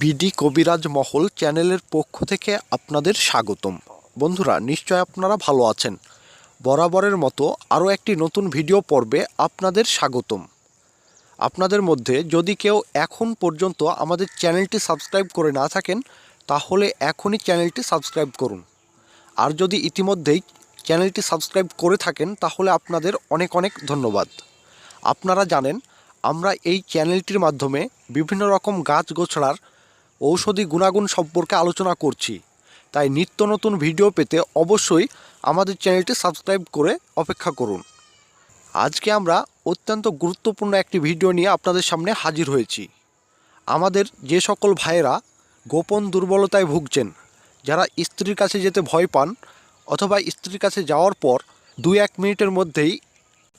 BD কবিরাজ মহল চ্যানেলের পক্ষ থেকে আপনাদের স্বাগতম। বন্ধুরা, নিশ্চয় আপনারা ভালো আছেন। বরাবরের মতো আরও একটি নতুন ভিডিও পর্বে আপনাদের স্বাগতম। আপনাদের মধ্যে যদি কেউ এখন পর্যন্ত আমাদের চ্যানেলটি সাবস্ক্রাইব করে না থাকেন, তাহলে এখনই চ্যানেলটি সাবস্ক্রাইব করুন। আর যদি ইতিমধ্যেই চ্যানেলটি সাবস্ক্রাইব করে থাকেন, তাহলে আপনাদের অনেক অনেক ধন্যবাদ। আপনারা জানেন, আমরা এই চ্যানেলটির মাধ্যমে বিভিন্ন রকম গাছ গোছড়ার ঔষধি গুণাগুণ সম্পর্কে আলোচনা করছি। তাই নিত্য নতুন ভিডিও পেতে অবশ্যই আমাদের চ্যানেলটি সাবস্ক্রাইব করে অপেক্ষা করুন। আজকে আমরা অত্যন্ত গুরুত্বপূর্ণ একটি ভিডিও নিয়ে আপনাদের সামনে হাজির হয়েছি। আমাদের যে সকল ভাইয়েরা গোপন দুর্বলতায় ভুগছেন, যারা স্ত্রীর কাছে যেতে ভয় পান অথবা স্ত্রীর কাছে যাওয়ার পর দুই এক মিনিটের মধ্যেই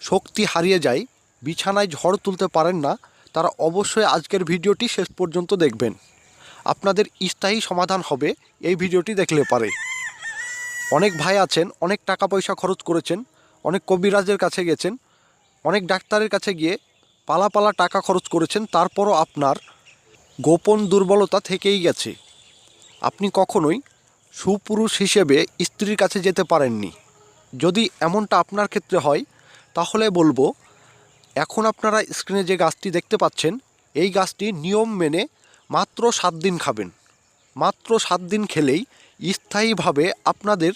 শক্তি হারিয়ে যায়, বিছানায় ঝড় তুলতে পারেন না, তারা অবশ্যই আজকের ভিডিওটি শেষ পর্যন্ত দেখবেন। আপনাদের স্থায়ী সমাধান হবে, এই ভিডিওটি দেখলে পারে। অনেক ভাই আছেন, অনেক টাকা পয়সা খরচ করেছেন, অনেক কবিরাজের কাছে গেছেন, অনেক ডাক্তারের কাছে গিয়ে পালা পালা টাকা খরচ করেছেন, তারপরও আপনার গোপন দুর্বলতা থেকেই গেছে। আপনি কখনোই সুপুরুষ হিসেবে স্ত্রীর কাছে যেতে পারেননি। যদি এমনটা আপনার ক্ষেত্রে হয়, তাহলে বলব, এখন আপনারা স্ক্রিনে যে গাছটি দেখতে পাচ্ছেন, এই গাছটি নিয়ম মেনে মাত্র সাত দিন খাবেন। মাত্র সাত দিন খেলেই স্থায়ীভাবে আপনাদের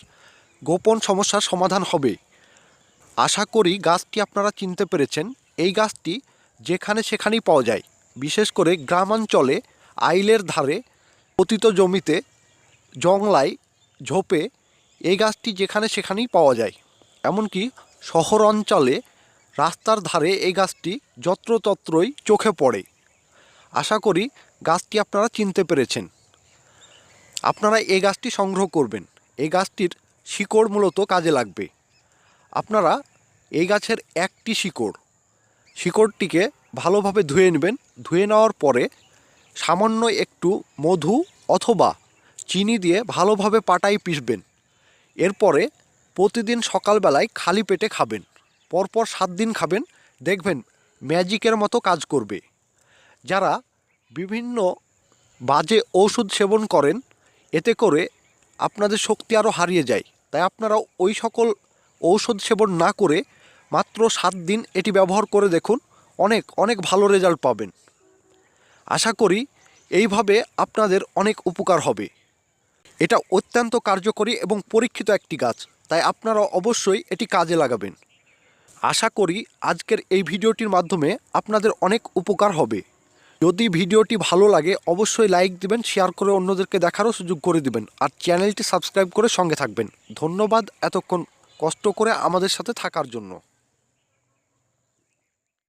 গোপন সমস্যার সমাধান হবে। আশা করি গাছটি আপনারা চিনতে পেরেছেন। এই গাছটি যেখানে সেখানেই পাওয়া যায়। বিশেষ করে গ্রামাঞ্চলে আইলের ধারে পতিত জমিতে জংলায় ঝোপে এই গাছটি যেখানে সেখানেই পাওয়া যায়। এমনকি শহর অঞ্চলে রাস্তার ধারে এই গাছটি যত্রতত্রই চোখে পড়ে। আশা করি গাছটি আপনারা চিনতে পেরেছেন। আপনারা এই গাছটি সংগ্রহ করবেন। এই গাছটির শিকড় মূলত কাজে লাগবে। আপনারা এই গাছের একটি শিকড়, শিকড়টিকে ভালোভাবে ধুয়ে নেবেন। ধুয়ে নেওয়ার পরে সামান্য একটু মধু অথবা চিনি দিয়ে ভালোভাবে পাটায় পিষবেন। এরপরে প্রতিদিন সকালবেলায় খালি পেটে খাবেন। পরপর সাত দিন খাবেন। দেখবেন ম্যাজিকের মতো কাজ করবে। যারা বিভিন্ন বাজে ঔষধ সেবন করেন, এতে করে আপনাদের শক্তি আরও হারিয়ে যায়। তাই আপনারা ওই সকল ঔষধ সেবন না করে মাত্র সাত দিন এটি ব্যবহার করে দেখুন, অনেক অনেক ভালো রেজাল্ট পাবেন। আশা করি এইভাবে আপনাদের অনেক উপকার হবে। এটা অত্যন্ত কার্যকরী এবং পরীক্ষিত একটি গাছ, তাই আপনারা অবশ্যই এটি কাজে লাগাবেন। আশা করি আজকের এই ভিডিওটির মাধ্যমে আপনাদের অনেক উপকার হবে। যদি ভিডিওটি ভালো লাগে, অবশ্যই লাইক দিবেন শেয়ার করে অন্যদেরকে দেখারও সুযোগ করে দিবেন। আর চ্যানেলটি সাবস্ক্রাইব করে সঙ্গে থাকবেন। ধন্যবাদ এতক্ষণ কষ্ট করে আমাদের সাথে থাকার জন্য।